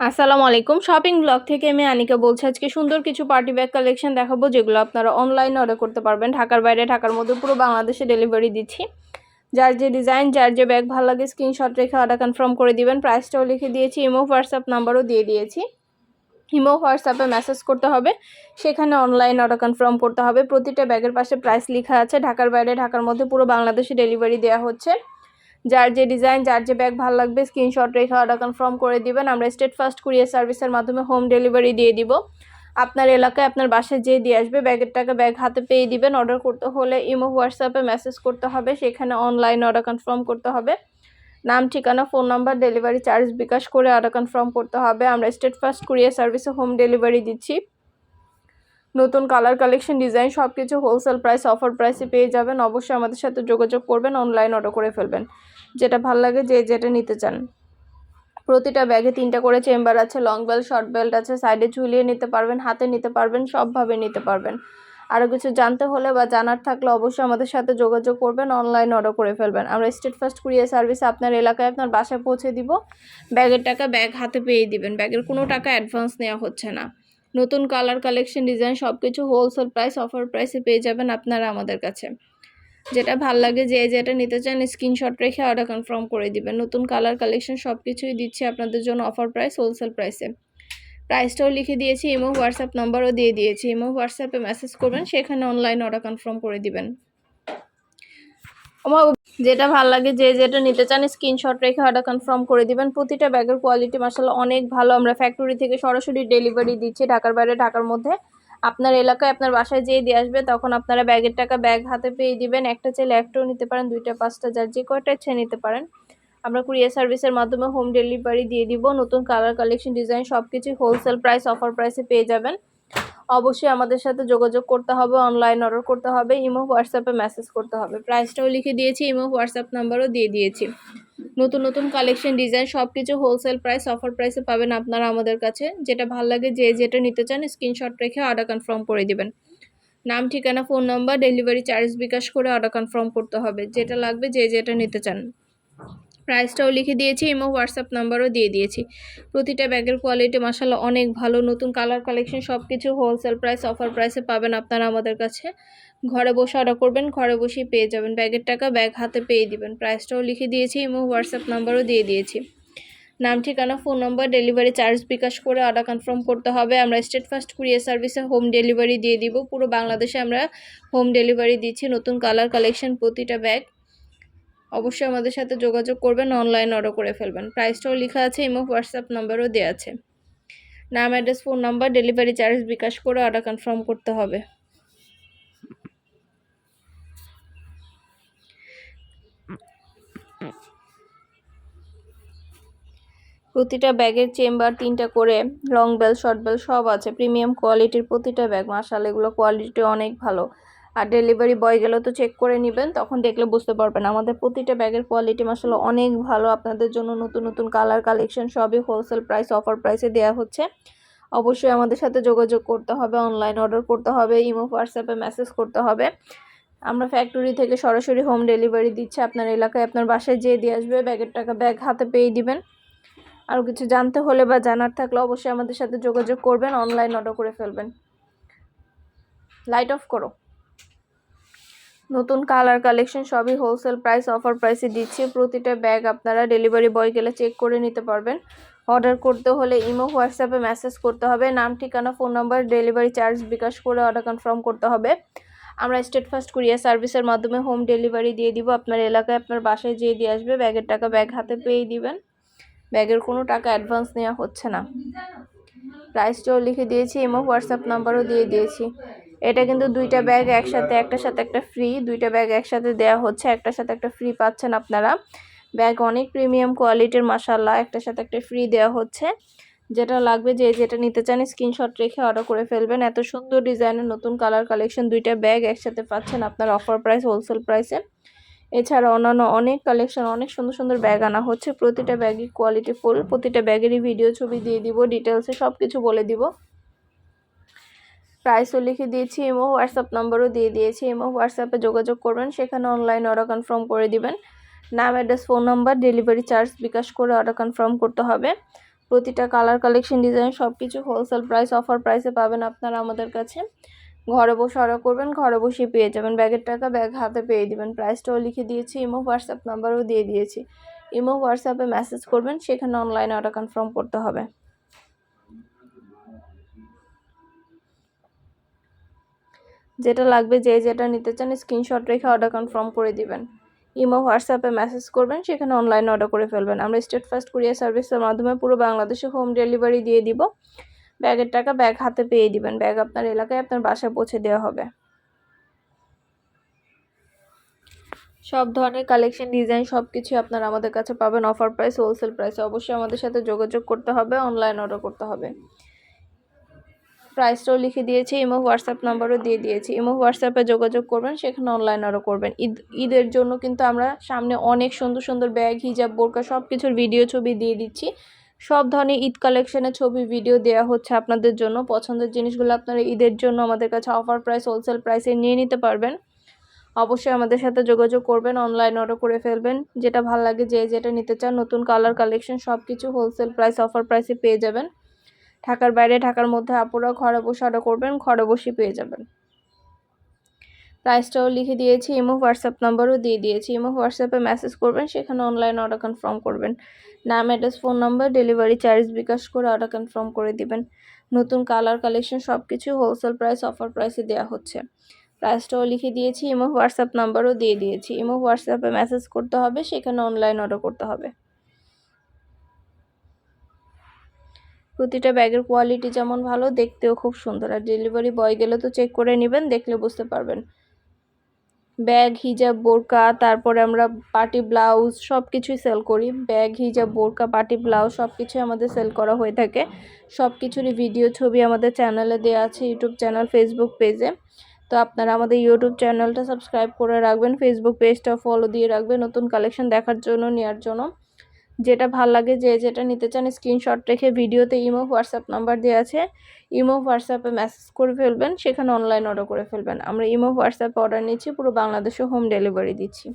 আসসালামু আলাইকুম। Shopping blog থেকে আমি আনিকা বলছি, আজকে সুন্দর কিছু পার্টি ব্যাগ কালেকশন দেখাবো, যেগুলো আপনারা অনলাইনে অর্ডার করতে পারবেন। ঢাকার বাইরে, ঢাকার মধ্যে পুরো বাংলাদেশে ডেলিভারি দিচ্ছি। যার যে ডিজাইন যার যে ব্যাগ ভালো লাগে স্ক্রিনশট রেখে অর্ডার কনফার্ম করে দিবেন। প্রাইসটাও লিখে দিয়েছি ইমো হোয়াটসঅ্যাপ নাম্বারও দিয়ে দিয়েছি। ইমো হোয়াটসঅ্যাপে মেসেজ করতে হবে, সেখানে অনলাইন অর্ডার কনফার্ম করতে হবে। প্রতিটা ব্যাগের পাশে প্রাইস লেখা আছে। ঢাকার বাইরে, ঢাকার মধ্যে পুরো বাংলাদেশে ডেলিভারি দেওয়া হচ্ছে। যার যে ডিজাইন যার যে ব্যাগ ভালো লাগবে স্ক্রিনশট রেখে অর্ডার কনফার্ম করে দিবেন। আমরা স্টেট ফার্স্ট কুরিয়ার সার্ভিসের মাধ্যমে হোম ডেলিভারি দিয়ে দিব। আপনার এলাকায় আপনার বাসায় যেয়ে দিয়ে আসবে ব্যাগের টাকা ব্যাগ হাতে পেয়ে দিবেন। অর্ডার করতে হলে ইমো হোয়াটসঅ্যাপে মেসেজ করতে হবে, সেখানে অনলাইন অর্ডার কনফার্ম করতে হবে। নাম, ঠিকানা phone number delivery charge bKash করে অর্ডার কনফার্ম করতে হবে। আমরা স্টেট ফার্স্ট কুরিয়ার সার্ভিসে হোম ডেলিভারি দিচ্ছি। নতুন কালার কালেকশন ডিজাইন সব কিছু হোলসেল প্রাইস অফার প্রাইসে পেয়ে যাবেন। অবশ্যই আমাদের সাথে যোগাযোগ করবেন অনলাইন অর্ডার করে ফেলবেন। যেটা ভালো লাগে যে যেটা নিতে চান। প্রতিটা ব্যাগে তিনটা করে চেম্বার আছে লং বেল্ট শর্ট বেল্ট আছে সাইডে ঝুলিয়ে নিতে পারবেন, হাতে নিতে পারবেন, সবভাবে নিতে পারবেন। আরও কিছু জানতে হলে বা জানার থাকলে অবশ্যই আমাদের সাথে যোগাযোগ করবেন অনলাইন অর্ডার করে ফেলবেন। আমরা স্টেট ফার্স্ট কুরিয়ার সার্ভিস আপনার এলাকায় আপনার বাসায় পৌঁছে দিব। ব্যাগের টাকা ব্যাগ হাতে পেয়ে দিবেন, ব্যাগের কোনো টাকা অ্যাডভান্স নেওয়া হচ্ছে না। নতুন কালার কালেকশন ডিজাইন সব কিছু হোলসেল প্রাইস অফার প্রাইসে পেয়ে যাবেন আপনারা আমাদের কাছে। যেটা ভালো লাগে যে যেটা নিতে চান স্ক্রিনশট রেখে অর্ডার কনফার্ম করে দিবেন। নতুন কালার কালেকশন সব কিছুই দিচ্ছি আপনাদের জন্য অফার প্রাইস হোলসেল প্রাইসে প্রাইসটাও লিখে দিয়েছি ইমো হোয়াটসঅ্যাপ নাম্বারও দিয়ে দিয়েছি। ইমো হোয়াটসঅ্যাপে মেসেজ করবেন, সেখানে অনলাইন অর্ডার কনফার্ম করে দিবেন। আমার যেটা ভালো লাগে যে যেটা নিতে চান স্ক্রিনশট রেখে অর্ডার কনফার্ম করে দিবেন। প্রতিটা ব্যাগের কোয়ালিটি মাসাল্লাহ অনেক ভালো। আমরা ফ্যাক্টরি থেকে সরাসরি ডেলিভারি দিচ্ছি ঢাকার বাইরে, ঢাকার মধ্যে। আপনার এলাকায় আপনার বাসায় যেয়ে দিয়ে আসবে, তখন আপনারা ব্যাগের টাকা ব্যাগ হাতে পেয়ে দিবেন। একটা চাইলে একটাও নিতে পারেন, দুইটা, পাঁচটা, যার যে কয়টা ইচ্ছে নিতে পারেন। আমরা কুরিয়ার সার্ভিসের মাধ্যমে হোম ডেলিভারি দিয়ে দিব, নতুন কালার, কালেকশন, ডিজাইন সব কিছুই হোলসেল প্রাইস, অফার প্রাইসে পেয়ে যাবেন। অবশ্যই আমাদের সাথে যোগাযোগ করতে হবে, অনলাইন অর্ডার করতে হবে, ইমো, হোয়াটসঅ্যাপে মেসেজ করতে হবে। প্রাইসটাও লিখে দিয়েছি, ইমো, হোয়াটসঅ্যাপ নাম্বারও দিয়ে দিয়েছি। নতুন নতুন কালেকশন ডিজাইন সব কিছু হোলসেল প্রাইস অফার প্রাইসে পাবেন আপনারা আমাদের কাছে। যেটা ভালো লাগে যে যেটা নিতে চান স্ক্রিনশট রেখে অর্ডার কনফার্ম করে দিবেন। নাম, ঠিকানা phone number delivery charge bKash করে অর্ডার কনফার্ম করতে হবে। যেটা লাগবে যে যেটা নিতে চান। প্রাইসটাও লিখে দিয়েছি, এবং হোয়াটসঅ্যাপ নাম্বারও দিয়ে দিয়েছি। প্রতিটা ব্যাগের কোয়ালিটি মাসাল্লাহ অনেক ভালো, নতুন কালার কালেকশন সব কিছু হোলসেল প্রাইস অফার প্রাইসে পাবেন আপনারা আমাদের কাছে। ঘরে বসে অর্ডার করবেন, ঘরে বসেই পেয়ে যাবেন ব্যাগের টাকা, ব্যাগ হাতে পেয়ে দিবেন। প্রাইসটাও লিখে দিয়েছি, এবং হোয়াটসঅ্যাপ নাম্বারও দিয়ে দিয়েছি। নাম, ঠিকানা phone number delivery charge bKash করে অর্ডার কনফার্ম করতে হবে। আমরা স্টেট ফার্স্ট কুরিয়ার সার্ভিসে হোম ডেলিভারি দিয়ে দিব। পুরো বাংলাদেশে আমরা হোম ডেলিভারি দিচ্ছি, নতুন কালার কালেকশন প্রতিটা ব্যাগ। অবশ্যই আমাদের সাথে যোগাযোগ করবেন অনলাইন অর্ডার করে ফেলবেন। প্রাইসটাও লেখা আছে এবং হোয়াটসঅ্যাপ নাম্বারও দেওয়া আছে। নাম address phone number delivery charge bKash করে অর্ডার কনফার্ম করতে হবে। প্রতিটা ব্যাগের চেম্বার, তিনটা করে লং বেল শর্ট বেল সব আছে। প্রিমিয়াম কোয়ালিটির প্রতিটা ব্যাগ মাসাল এগুলো কোয়ালিটি অনেক ভালো। আর ডেলিভারি বয় গেলেও তো চেক করে নেবেন, তখন দেখলে বুঝতে পারবেন। আমাদের প্রতিটা ব্যাগের কোয়ালিটি মাসাল্লাহ অনেক ভালো, আপনাদের জন্য নতুন নতুন কালার কালেকশন সবই হোলসেল প্রাইস অফার প্রাইসে দেওয়া হচ্ছে। অবশ্যই আমাদের সাথে যোগাযোগ করতে হবে অনলাইন অর্ডার করতে হবে ইমো হোয়াটসঅ্যাপে মেসেজ করতে হবে। আমরা ফ্যাক্টরি থেকে সরাসরি হোম ডেলিভারি দিচ্ছি, আপনার এলাকায় আপনার বাসায় যেয়ে দিয়ে আসবে, ব্যাগের টাকা ব্যাগ হাতে পেয়ে দিবেন। আরও কিছু জানতে হলে বা জানার থাকলে অবশ্যই আমাদের সাথে যোগাযোগ করবেন অনলাইন অর্ডার করে ফেলবেন। লাইট অফ করো। নতুন কালার কালেকশন সবই হোলসেল প্রাইস অফার প্রাইসে দিচ্ছি। প্রতিটা ব্যাগ আপনারা ডেলিভারি বয় গেলে চেক করে নিতে পারবেন। অর্ডার করতে হলে ইমো হোয়াটসঅ্যাপে মেসেজ করতে হবে। নাম, ঠিকানা phone number delivery charge bKash করে অর্ডার কনফার্ম করতে হবে। আমরা স্টেট ফার্স্ট কুরিয়ার সার্ভিসের মাধ্যমে হোম ডেলিভারি দিয়ে দিব। আপনার এলাকায় আপনার বাসায় যেয়ে দিয়ে আসবে ব্যাগের টাকা ব্যাগ হাতে পেয়ে দিবেন। ব্যাগের কোনো টাকা অ্যাডভান্স নেওয়া হচ্ছে না। প্রাইসটাও লিখে দিয়েছি ইমো হোয়াটসঅ্যাপ নাম্বারও দিয়ে দিয়েছি। এটা কিন্তু দুইটা ব্যাগ একসাথে, একটার সাথে একটা ফ্রি দুইটা ব্যাগ একসাথে দেওয়া হচ্ছে, একটার সাথে একটা ফ্রি পাচ্ছেন আপনারা। ব্যাগ অনেক প্রিমিয়াম কোয়ালিটির মাসাল্লাহ একটার সাথে একটা ফ্রি দেওয়া হচ্ছে। যেটা লাগবে, যে যেটা নিতে চান স্ক্রিনশট রেখে অর্ডার করে ফেলবেন। এত সুন্দর ডিজাইনের নতুন কালার কালেকশন দুইটা ব্যাগ একসাথে পাচ্ছেন আপনার অফার প্রাইস হোলসেল প্রাইসে এছাড়া অন্যান্য অনেক কালেকশন অনেক সুন্দর সুন্দর ব্যাগ আনা হচ্ছে। প্রতিটা ব্যাগই কোয়ালিটি ফুল প্রতিটা ব্যাগেরই ভিডিও ছবি দিয়ে দিব ডিটেলসে সব কিছু বলে দিব। প্রাইসও লিখে দিয়েছি এমও হোয়াটসঅ্যাপ নাম্বারও দিয়ে দিয়েছি এমও হোয়াটসঅ্যাপে যোগাযোগ করবেন, সেখানে অনলাইন অর্ডার কনফার্ম করে দিবেন। নাম address phone number delivery charge bKash করে অর্ডার কনফার্ম করতে হবে। প্রতিটা কালার কালেকশন ডিজাইন সব কিছু হোলসেল প্রাইস অফার প্রাইসে পাবেন আপনারা আমাদের কাছে। ঘরে বসে অর্ডার করবেন, ঘরে বসে পেয়ে যাবেন। ব্যাগের টাকা ব্যাগ হাতে পেয়ে দিবেন। প্রাইসটাও লিখে দিয়েছি ইমো হোয়াটসঅ্যাপ নাম্বারও দিয়ে দিয়েছি। ইমো হোয়াটসঅ্যাপে মেসেজ করবেন, সেখানে অনলাইনে অর্ডার কনফার্ম করতে হবে। যেটা লাগবে যে যেটা নিতে চান স্ক্রিনশট রেখে অর্ডার কনফার্ম করে দিবেন। ইমো হোয়াটসঅ্যাপে মেসেজ করবেন, সেখানে অনলাইনে অর্ডার করে ফেলবেন। আমরা স্টেট ফার্স্ট কুরিয়ার সার্ভিসের মাধ্যমে পুরো বাংলাদেশে হোম ডেলিভারি দিয়ে দিব। ব্যাগের টাকা ব্যাগ হাতে পেয়ে দিবেন। ব্যাগ আপনার এলাকায়, আপনার বাসায় পৌঁছে দেওয়া হবে। সব ধরনের কালেকশন ডিজাইন সব কিছু আপনারা আমাদের কাছে পাবেন। অফার প্রাইস হোলসেল প্রাইসে অবশ্যই আমাদের সাথে যোগাযোগ করতে হবে অনলাইন অর্ডার করতে হবে। প্রাইসটাও লিখে দিয়েছি, ইমো হোয়াটসঅ্যাপ নাম্বারও দিয়ে দিয়েছি। ইমো হোয়াটসঅ্যাপে যোগাযোগ করবেন, সেখানে অনলাইন অর্ডার করবেন। ঈদ, ঈদের জন্য কিন্তু আমরা সামনে অনেক সুন্দর সুন্দর ব্যাগ, হিজাব, বোরকা সব কিছুর ভিডিও ছবি দিয়ে দিচ্ছি। সব ধরনের ঈদ কালেকশনের ছবি ভিডিও দেওয়া হচ্ছে আপনাদের জন্য। পছন্দের জিনিসগুলো আপনারা ঈদের জন্য আমাদের কাছে অফার প্রাইস হোলসেল প্রাইসে নিয়ে নিতে পারবেন। অবশ্যই আমাদের সাথে যোগাযোগ করবেন অনলাইন অর্ডার করে ফেলবেন। যেটা ভালো লাগে, যে যেটা নিতে চান, নতুন কালার কালেকশন সব কিছু হোলসেল প্রাইস অফার প্রাইসে পেয়ে যাবেন। ঢাকার বাইরে, ঢাকার মধ্যে আপুরা ঘরে বসে অর্ডার করবেন, ঘরে বসে পেয়ে যাবেন। প্রাইসটাও লিখে দিয়েছি ইমো হোয়াটসঅ্যাপ নাম্বারও দিয়ে দিয়েছি। ইমো হোয়াটসঅ্যাপে মেসেজ করবেন, সেখানে অনলাইন অর্ডার কনফার্ম করবেন। নাম address phone number delivery charge bKash করে অর্ডার কনফার্ম করে দিবেন। নতুন কালার কালেকশন সব কিছু হোলসেল প্রাইস অফার প্রাইসে দেওয়া হচ্ছে। প্রাইসটাও লিখে দিয়েছি ইমো হোয়াটসঅ্যাপ নাম্বারও দিয়ে দিয়েছি। ইমো হোয়াটসঅ্যাপে মেসেজ করতে হবে, সেখানে অনলাইন অর্ডার করতে হবে। প্রতিটা ব্যাগের কোয়ালিটি যেমন ভালো, দেখতেও খুব সুন্দর। আর ডেলিভারি বয় গেলে তো চেক করে নেবেন, দেখলে বুঝতে পারবেন। ব্যাগ, হিজাব, বোরকা, তারপরে আমরা পার্টি ব্লাউজ সব কিছুই সেল করি। ব্যাগ, হিজাব, বোরকা পার্টি ব্লাউজ সব কিছুই আমাদের সেল করা হয়ে থাকে। সব কিছুরই ভিডিও ছবি আমাদের চ্যানেলে দেওয়া আছে ইউটিউব চ্যানেল ফেসবুক পেজে তো আপনারা আমাদের ইউটিউব চ্যানেলটা সাবস্ক্রাইব করে রাখবেন ফেসবুক পেজটা ফলো দিয়ে রাখবেন, নতুন কালেকশন দেখার জন্য নেওয়ার জন্য। যেটা ভালো লাগে যে যেটা নিতে চান স্ক্রিনশট রেখে ভিডিওতে ইমো, হোয়াটসঅ্যাপ নাম্বার দেওয়া আছে। ইমো, হোয়াটসঅ্যাপে মেসেজ করে ফেলবেন, সেখানে অনলাইন অর্ডার করে ফেলবেন। আমরা ইমো, হোয়াটসঅ্যাপে অর্ডার নিচ্ছি, পুরো বাংলাদেশে হোম ডেলিভারি দিচ্ছি।